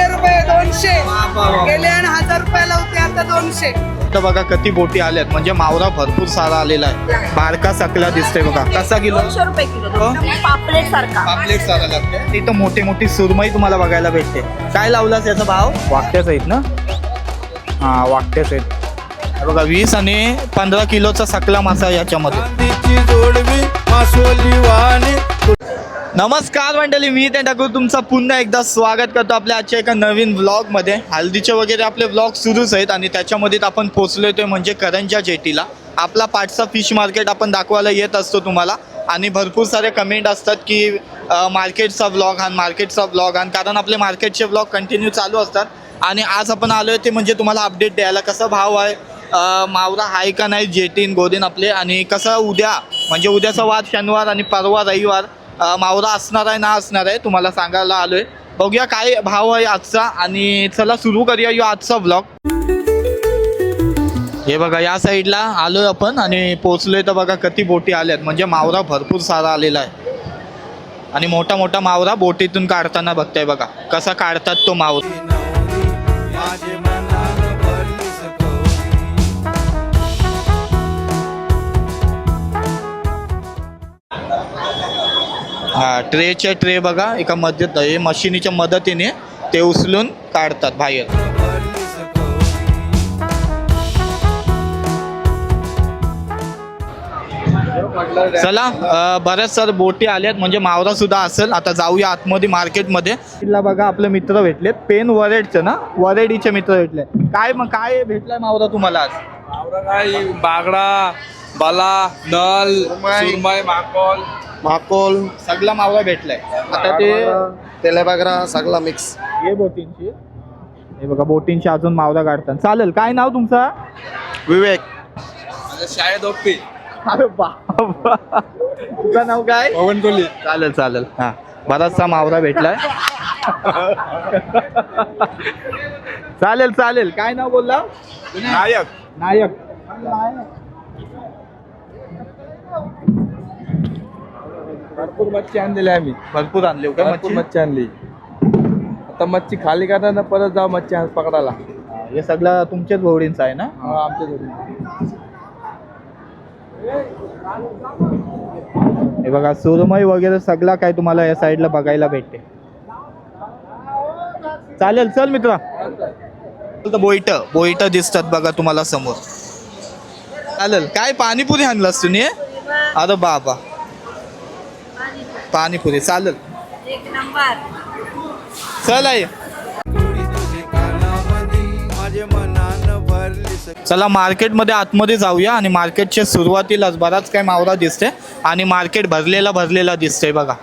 दोनशे रुपये दोनशे. गेले आणि हजार रुपयाला होते आता दोनशे. इथं बघा किती बोटी आल्यात. म्हणजे मावरा भरपूर सारा आलेला आहे. बारका सकला दिसतोय बघा. कसा किलो? दोनशे रुपये किलो हो? पापलेट सारखा. पापलेट सारा लागते इथं मोठी मोठी सुरमई तुम्हाला बघायला भेटते. काय लावलास याचा भाव? वाकट्याच आहेत ना? हा वाकट्याच आहेत हे बघा वीस आणि पंधरा किलोचा सकला मासा याच्यामध्ये. जोडवी मासोली वाणी नमस्कार मंडळी मी ते टाकू तुमचं पुन्हा एकदा स्वागत करतो आपल्या आजच्या एका नवीन व्लॉगमध्ये हल्दीचे वगैरे आपले व्लॉग सुरूच आहेत आणि त्याच्यामध्ये आपण पोचलो येतोय म्हणजे करंजा जेटीला. आपला पाठचा फिश मार्केट आपण दाखवायला येत असतो तुम्हाला. आणि भरपूर सारे कमेंट असतात की मार्केटचा व्लॉग आण मार्केटचा व्लॉग आण. कारण आपले मार्केटचे व्लॉग कंटिन्यू चालू असतात. आणि आज आपण आलो आहे ते म्हणजे तुम्हाला अपडेट द्यायला कसा भाव आहे मावरा आहे का नाही जेटीन गोदीन आपले. आणि कसं उद्या म्हणजे उद्याचा वार शनिवार आणि परवा रविवार. मावरा असणार आहे ना असणार आहे तुम्हाला सांगायला आलोय. बघूया काय भाव आहे आजचा आणि चला सुरू करूया यो आजचा ब्लॉग हे बघा या साईडला आलोय आपण आणि पोचलोय तर बघा किती बोटी आल्यात. म्हणजे मावरा भरपूर सारा आलेला आहे. आणि मोठा मोठा मावरा बोटीतून काढताना बघताय बघा कसा काढतात तो मावरा हा ट्रेच्या ट्रे बघा एका मदत हे मशिनीच्या मदतीने ते उचलून काढतात बाहेर. चला बऱ्याच सार बोटी आल्यात म्हणजे मावरा सुद्धा असेल. आता जाऊया आतमध्ये मार्केटमध्ये. तिला बघा आपले मित्र भेटलेत. पेन वरेडचे ना वरेडीचे मित्र भेटले काय मग काय भेटलाय मावरा तुम्हाला आज? काय बागडा बाला नल माकोल. माकोल सगळा मावरा भेटलाय. आता ते तेलेबागरा सगळा मिक्स हे बोटींची. हे बघा बोटींची अजून मावरा काढतात. चालेल काय नाव तुमचं? विवेक. शाळेत ओप्पी अरे बाबा. तुझं नाव काय? पवन कोहली चालेल चालेल. हा. बराचसा मावरा भेटलाय. चालेल चालेल. काय नाव बोलला? नायक. नायक. भरपूर मच्छी आणलेली आम्ही. भरपूर आणले का भरपूर मच्छी? मच्छी आणली. आता मच्छी खाली करताना परत जाऊ मच्छी पकडायला. हा, हे सगळं तुमच्याच भोवडींचं आहे ना? हा, आमच्या घरी हे बघा सुरमई वगैरे सगळा काय तुम्हाला या साईडला बघायला भेटते. चालेल चल मित्रा. बोईट बोईट दिसतात बघा तुम्हाला समोर. चालेल काय पाणीपुरी आणलास तुम्ही अरे बाबा. पाणीपुरी. चालेल. एक नंबर. चल सकवली चला मार्केटमध्ये आतमध्ये जाऊया आणि मार्केटच्या सुरुवातीलाच बराच काय मावरा दिसते आणि मार्केट भरलेला भरलेला दिसतंय बघा.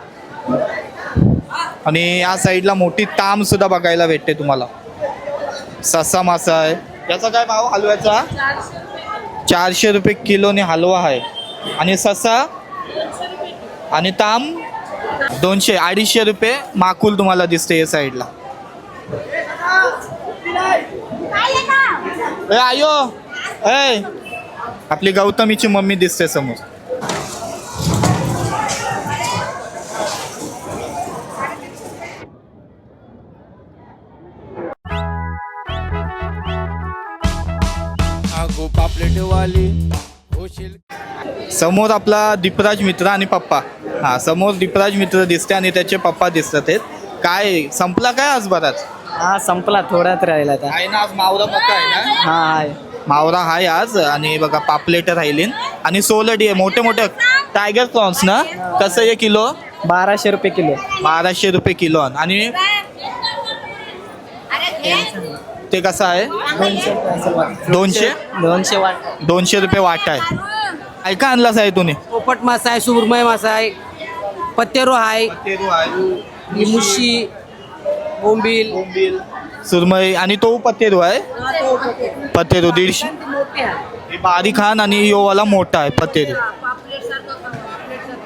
आणि या साईडला मोठी ताम सुद्धा बघायला भेटते तुम्हाला. ससा मासा आहे. याचा काय भाव? हलव्याचा? चारशे रुपये किलोने हलवा आहे. आणि ससा? आणि ताम? दोनशे अडीचशे रुपये माकुल तुम्हाला दिसते या साईडला. ए आयो. ए. आपली गौतमीची मम्मी दिसते समोर. समोर आपला दीपराज मित्र आणि पप्पा. हा समोर दीपराज मित्र दिसते आणि त्याचे पप्पा दिसतात आहेत. काय संपला काय आज बराच? हा संपला थोड्यात राहिला आता. आहे ना आज मावरा पक्का आहे ना? हा आहे. मावरा आहे आज आणि बघा पापलेट राहिलीन. आणि सोलडी आहे मोठे मोठे. टायगर प्रॉन्स ना? कसं आहे किलो? बाराशे रुपये किलो. बाराशे रुपये किलो. आणि ते कसं आहे? दोनशे? दोनशे वाट. दोनशे रुपये वाटा आहे. काय का आणलास आहे तुम्ही? पोपट मासा आहे सुरमई मासा आहे पत्तेरो आहे मुशी बोंबील. सुरमई आणि तो पत्तेरू आहे? पत्तेरू. दीडशे. हे बारीक खान आणि यो वाला मोठा आहे पत्तेरू.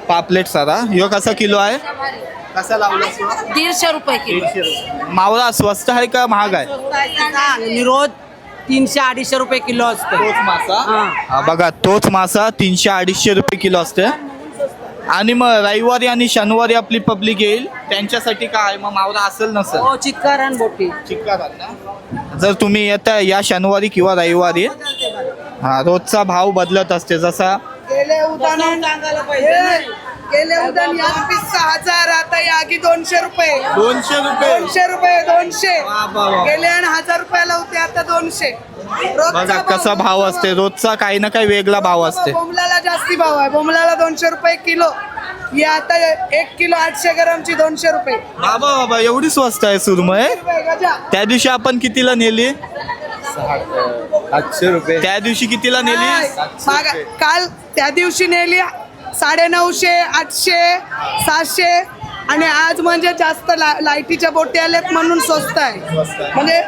पापलेट सारा. यो कसा किलो आहे? कसा लावला दीडशे रुपये किलो. दीडशे रुपये. मावळा स्वस्त आहे का महाग आहे? निरोध. तीनशे अडीचशे रुपये किलो असतो. तोच मासा? हा. हा बघा तोच मासा तीनशे अडीचशे रुपये किलो असते. आणि मग रविवारी आणि शनिवारी आपली पब्लिक येईल. त्यांच्यासाठी काय मग मावरा असेल नसेल. हो चिक्कार आणि बोटी. चिक्कारात ना. जर तुम्ही येता या शनिवारी किंवा रविवारी हा रोजचा भाव बदलत असते. जसा गेले उदाहरण गेले उदाहरण या पीस सहा हजार आता या आगी दोनशे रुपये. दोनशे रुपये? दोनशे रुपये दोनशे. वा, वा, वा. गेले आणि हजार रुपयाला होते आता दोनशे. रोजचा बघा कसा भाव असते. रोजचा काही ना काही वेगळा भाव असते. बोमलाला जास्ती भाव आहे. बोमलाला दोनशे रुपये किलो. ही आता एक किलो आठशे ग्रामची दोनशे रुपये. बाबा बाबा एवढी स्वस्त आहे सुरमय रुपये गजा. त्या दिवशी आपण कितीला नेली? आठशे रुपये. त्या दिवशी कितीला नेली? मागा- काल त्या दिवशी नेली साडे नऊशे आठशे सातशे आणि आज म्हणजे जास्त ला- लाईटीच्या बोटी आल्यात म्हणून स्वस्त आहे. म्हणजे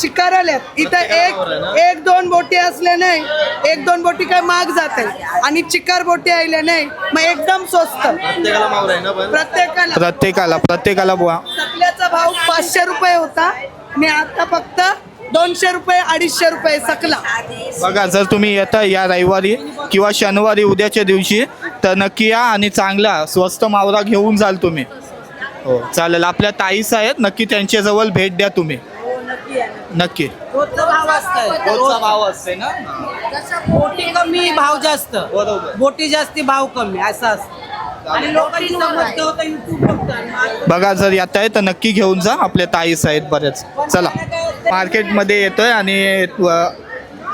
चिकार आल्यात इथं एक एक दोन बोटी असल्या नाही. एक दोन बोटी काय महाग जाते. आणि चिकार बोटी आल्या नाही. मग एकदम स्वस्त. प्रत्येकाला प्रत्येकाला. प्रत्येकाला बुवा. सकल्याचा भाव पाचशे रुपये होता. आणि आता फक्त दोनशे रुपये अडीचशे रुपये सकला. बघा जर तुम्ही येता या रविवारी किंवा शनिवारी उद्याच्या दिवशी तर नक्की या आणि चांगला स्वस्त मावरा घेऊन जाल तुम्ही. हो चालेल. आपल्या ताईस आहेत नक्की त्यांच्याजवळ भेट द्या तुम्ही. नक्की रोजचा भाव असते ना? बोटी कमी भाव जास्त. बरोबर. बोटी जास्ती भाव कमी असं असतं. आणि लोकांनी समजतं होतं युट्यूब बघतात बघा जर येत आहे तर नक्की घेऊन जा. आपल्या ताईस आहेत बरेच. चला. मार्केटमध्ये येतोय आणि व-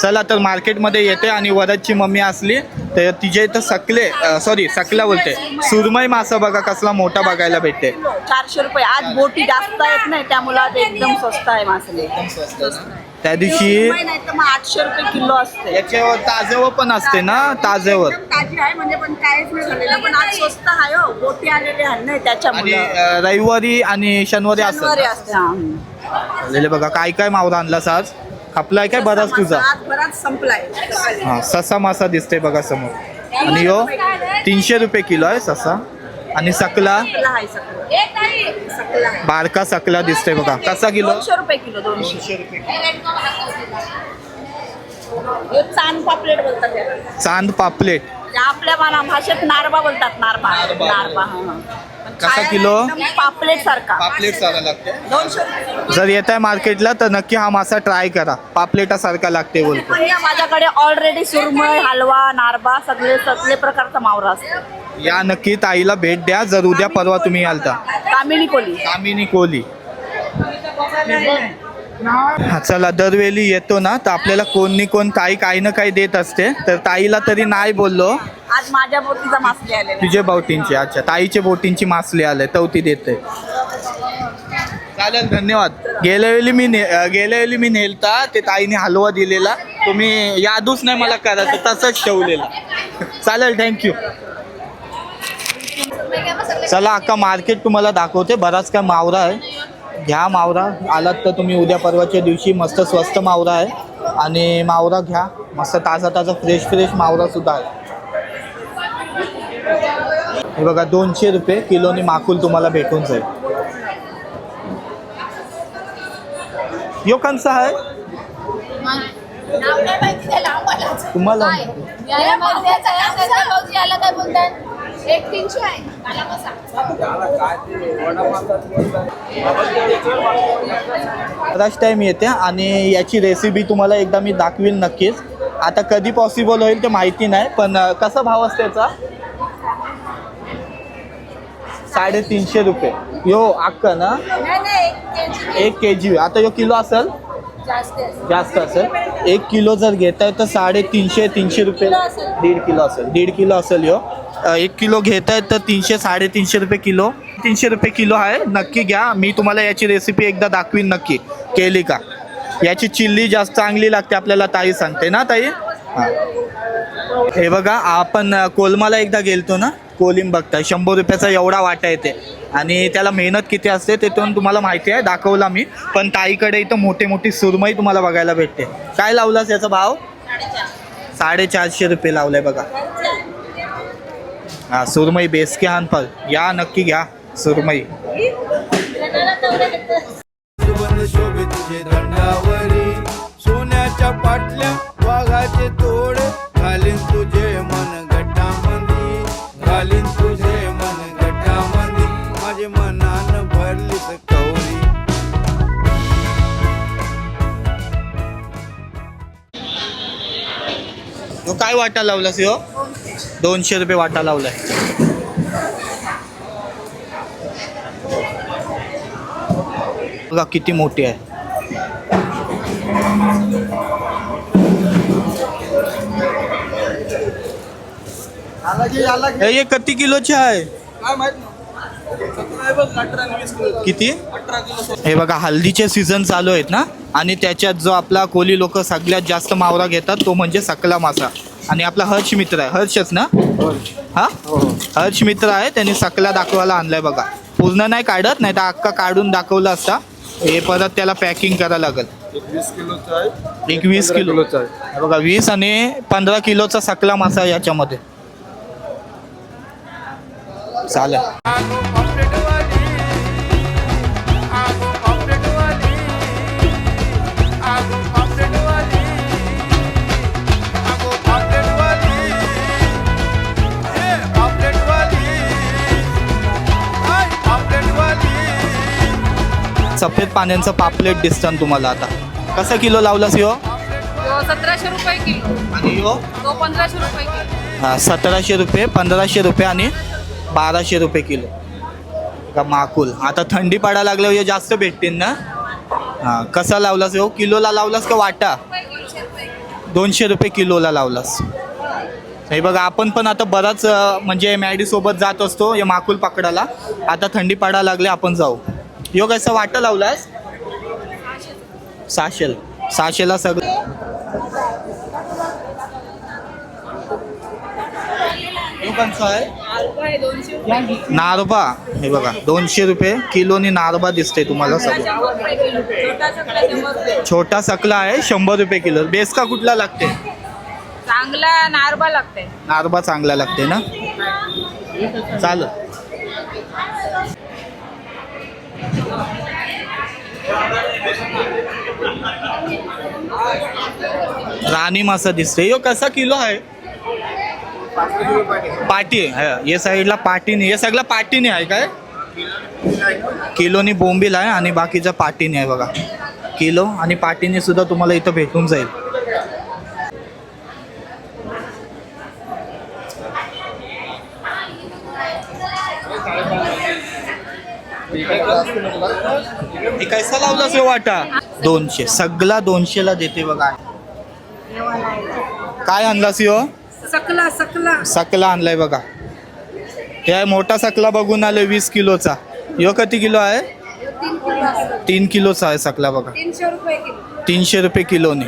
चला तर मार्केटमध्ये येते आणि वरदची मम्मी असली तर तिच्या इथं सकले सॉरी सकला बोलते. सुरमई मासा बघा कसला मोठा बघायला भेटते. चारशे रुपये. आज बोटी जास्त येत नाही त्यामुळे आज एकदम स्वस्त आहे मासले त्या दिवशी नाही तर मग आठशे रुपये किलो असते. याच्यावर ताजेवर पण असते ना ताजेवर. ताजी आहे म्हणजे पण काहीच नाही झालेलं. पण आज स्वस्त आहे हो बोटी आलेली आहे नाही त्याच्यामुळे. रविवारी आणि शनिवारी शनिवारी असत असते हम्म. झालेले बघा काय काय मावरा आणलास आज? कापलाय काय? बराच तुझा. बराच संपलाय. हा ससा मासा दिसते बघा समोर. आणि यो तीनशे रुपये किलो आहे ससा. आणि सकला? सकला आहे सकला. सकला आहे. बारका सकला दिसते बघा. कसा किलो? दोनशे रुपये किलो दोनशे. हे चांद पापलेट बोलतात. चांद पापलेट. आपल्या मला भाषेत नारबा बोलतात नारबा. नारबा. कसा किलो? पापलेट सारखा. पापलेट सारा लागते? जर येत आहे मार्केटला तर नक्की हा मासा ट्राय करा. पापलेटासारखा लागते बोलतो. माझ्याकडे ऑलरेडी सुरमई हलवा नारबा सगळे सगळे प्रकारचा मावरा असतो. या नक्की ताईला भेट द्या. जर उद्या परवा तुम्ही याल तर कामिनी कोली. कामिनी कोहली हा, चला दरवेळी येतो ना तर आपल्याला कोणी कोण ताई काही ना काही देत असते. तर ताईला तरी नाही बोललो. आज माझ्या बोटीचा मासले आलेला तुझे बोटींची अच्छा. ताईचे बोटींची मासली आले तवती देते. चालेल धन्यवाद. गेल्या वेळी मी ने अं, गेल्या वेळी मी नेलता ते ताईने हलवा दिलेला. तुम्ही यादूच नाही मला करायचं तसंच ठेवलेला. चालेल थँक्यू चला अक्का मार्केट तुम्हाला दाखवते बराच काय मावरा आहे. घ्या मावरा आलात तर तुम्ही उद्या परवाच्या दिवशी मस्त स्वस्त मावरा आहे. आणि मावरा घ्या मस्त ताजा ताजा फ्रेश फ्रेश मावरा सुद्धा आहे. हे बघा दोनशे रुपये किलोनी माकुल तुम्हाला भेटून जाईल. यो कंसा आहे? तुम्हाला एक तीनशे आहे. बराच टाईम येते आणि याची रेसिपी तुम्हाला एकदा मी दाखवीन नक्कीच. आता कधी पॉसिबल होईल ते माहिती नाही पण कसा भाव असतो याचा? साडेतीनशे रुपये. यो अक्क ना एक के जी आता यो किलो असेल? जास्त असेल. एक किलो जर घेताय तर साडेतीनशे तीनशे रुपये. दीड किलो असेल. दीड किलो असेल यो. एक किलो घेताय तर तीनशे साडेतीनशे रुपये किलो. तीनशे रुपये किलो आहे नक्की घ्या. मी तुम्हाला याची रेसिपी एकदा दाखवीन नक्की. केली का? याची चिल्ली जास्त चांगली लागते आपल्याला ताई सांगते ना ताई? हां. हे बघा आपण कोलमाला एकदा गेलतो ना? कोलिम बघताय शंभर रुपयाचा एवढा वाटा येते. आणि त्याला मेहनत किती असते ते पण तुम्हाला माहिती आहे दाखवला मी. पण ताईकडे इथं मोठी मोठी सुरमई तुम्हाला बघायला भेटते. काय लावलास याचा भाव? साडेचारशे रुपये लावलाय बघा. हा सुरमई बेसके हानपाल या नक्की घ्या सुरमई. सोन्याच्या पाटल्या तोड तुझे मन तुझे भरली काय वाटा लावलास हो दोनशे रुपये वाटा लावलाय. बघा किती मोठी आहे. हे किती किलोचे आहे? किती? हे बघा हल्दीचे सीझन चालू आहेत ना? आणि त्याच्यात जो आपला कोली लोक सगळ्यात जास्त मावरा घेतात तो म्हणजे सकला मासा. आणि आपला हर्ष मित्र आहे हर्षच ना हा हर्ष मित्र आहे त्यांनी सकला दाखवायला आणलाय बघा पूर्ण नाही काढत नाही तर अक्का काढून दाखवला असता हे परत त्याला पॅकिंग करायला लागेल वीस किलोचा आहे एक वीस किलो किलोचा आहे हे बघा वीस आणि पंधरा किलोचा सकला मासा आहे याच्यामध्ये चालेल सफेद पाण्याचं पापलेट दिसतं तुम्हाला आता. कसं किलो लावलास यो? सतराशे रुपये किलो. आणि यो? तो पंधराशे रुपये किलो. हा, सतराशे रुपये पंधराशे रुपये आणि बाराशे रुपये किलो. का माकुल. आता थंडी पडायला लागल्यावर हे जास्त भेटतील ना? हां कसा लावलास हो किलोला लावलास का वाटा? दोनशे रुपये किलोला लावलास. हे बघा आपण पण आता बराच अं, म्हणजे मॅडीसोबत जात असतो हे माकुल पकडायला. आता थंडी पडायला लागले आपण जाऊ. यो कसं वाटा लावलास? सहाशेला. सहाशेला सगळं नारबा. हे बघा दोनशे रुपये किलोनी नारबा दिसते तुम्हाला सगळं. छोटा सकला आहे शंभर रुपये किलो. बेसका कुठला लागते? चांगला नारबा लागते नारबा चांगला लागते ना? चाल राणी मासा दिसते. यो कसा किलो आहे? पाटी आहे. या साईडला पाटीने हे सगळं पाटीने आहे काय? किलोनी बोंबील आहे आणि बाकीच्या पाटीने आहे बघा. किलो आणि पाटीने सुद्धा तुम्हाला इथं भेटून जाईल. हे कैसा लावलास हो वाटा? दोनशे. सगळा दोनशेला देते बघा. काय आणलास हो सकला सकला. सकला आणलाय बघा. हे आहे मोठा सकला बघून आलोय वीस किलोचा. यो किती किलो आहे? तीन किलोचा आहे सकला बघा. तीनशे रुपये किलो. तीनशे रुपये किलोने.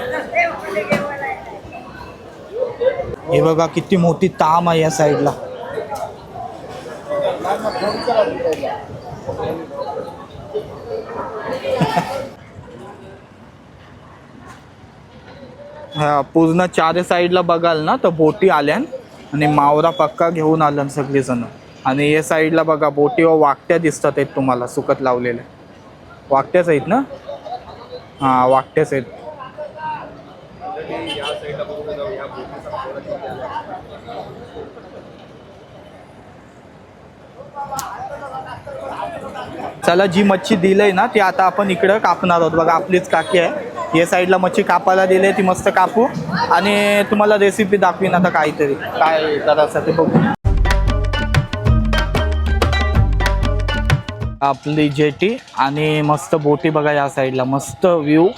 हे बघा किती मोठी ताम आहे या साईडला. हा पूर्ण चार साईडला बघाल ना तर बोटी आल्यान आणि मावरा पक्का घेऊन आल्यान सगळीजण. आणि या साईडला बघा बोटी व वाकट्या दिसतात आहेत तुम्हाला सुकत लावलेल्या. वाकट्याच आहेत ना? हां वाकट्याच आहेत. चला जी मच्छी दिलंय ना ती आता आपण इकडं कापणार आहोत. बघा आपलीच काकी आहे. या साईडला मच्छी कापायला दिली ती मस्त कापू. आणि तुम्हाला रेसिपी दाखवीन आता काहीतरी. काय करायचं ते बघू. आपली जेटी आणि मस्त बोटी बघा या साईडला. मस्त व्ह्यू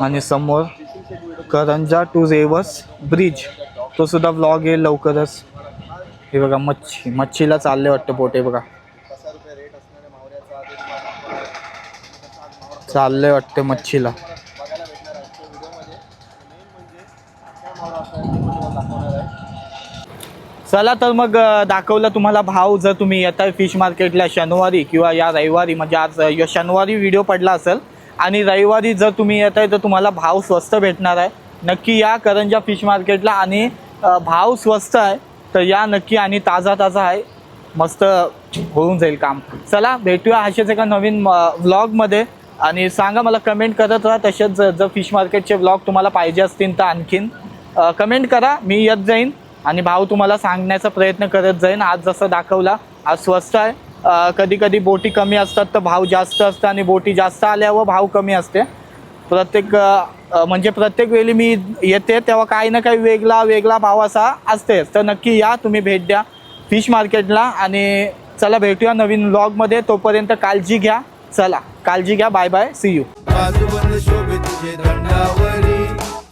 आणि समोर करंजा टू रेवस ब्रिज तो सुद्धा व्लॉग येईल लवकरच. हे बघा मच्छी. मच्छीला चालले वाटतं बोटे बघा. चाललंय वाटते मच्छीला. चला तर मग दाखवलं तुम्हाला भाव. जर तुम्ही येताय फिश मार्केटला शनिवारी किंवा या रविवारी म्हणजे आज या शनिवारी व्हिडिओ पडला असेल आणि रविवारी जर तुम्ही येत आहे तर तुम्हाला भाव स्वस्त भेटणार आहे. नक्की या करंजा फिश मार्केटला आणि भाव स्वस्त आहे. तर या नक्की आणि ताजा ताजा आहे. मस्त होऊन जाईल काम. चला भेटूया असेच एका नवीन व्लॉगमध्ये आणि सांगा मला कमेंट करत राहा. तसेच जर जर फिश मार्केटचे ब्लॉग तुम्हाला पाहिजे असतील तर आणखीन कमेंट करा. मी येत जाईन आणि भाव तुम्हाला सांगण्याचा प्रयत्न करत जाईन. आज जसं दाखवला आज स्वस्त आहे. कधी कधी बोटी कमी असतात तर भाव जास्त असतं आणि बोटी जास्त आल्यावर भाव कमी असते. प्रत्येक म्हणजे प्रत्येक वेळी मी येते तेव्हा काही ना काही वेगळा वेगळा भाव असा असतेच. तर नक्की या तुम्ही भेट द्या फिश मार्केटला आणि चला भेटूया नवीन व्लॉगमध्ये तोपर्यंत काळजी घ्या. चला काळजी घ्या बाय बाय सी यू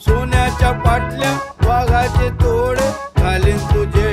सोन्याच्या पाटल्या वाघाचे तोड घालीन तुझे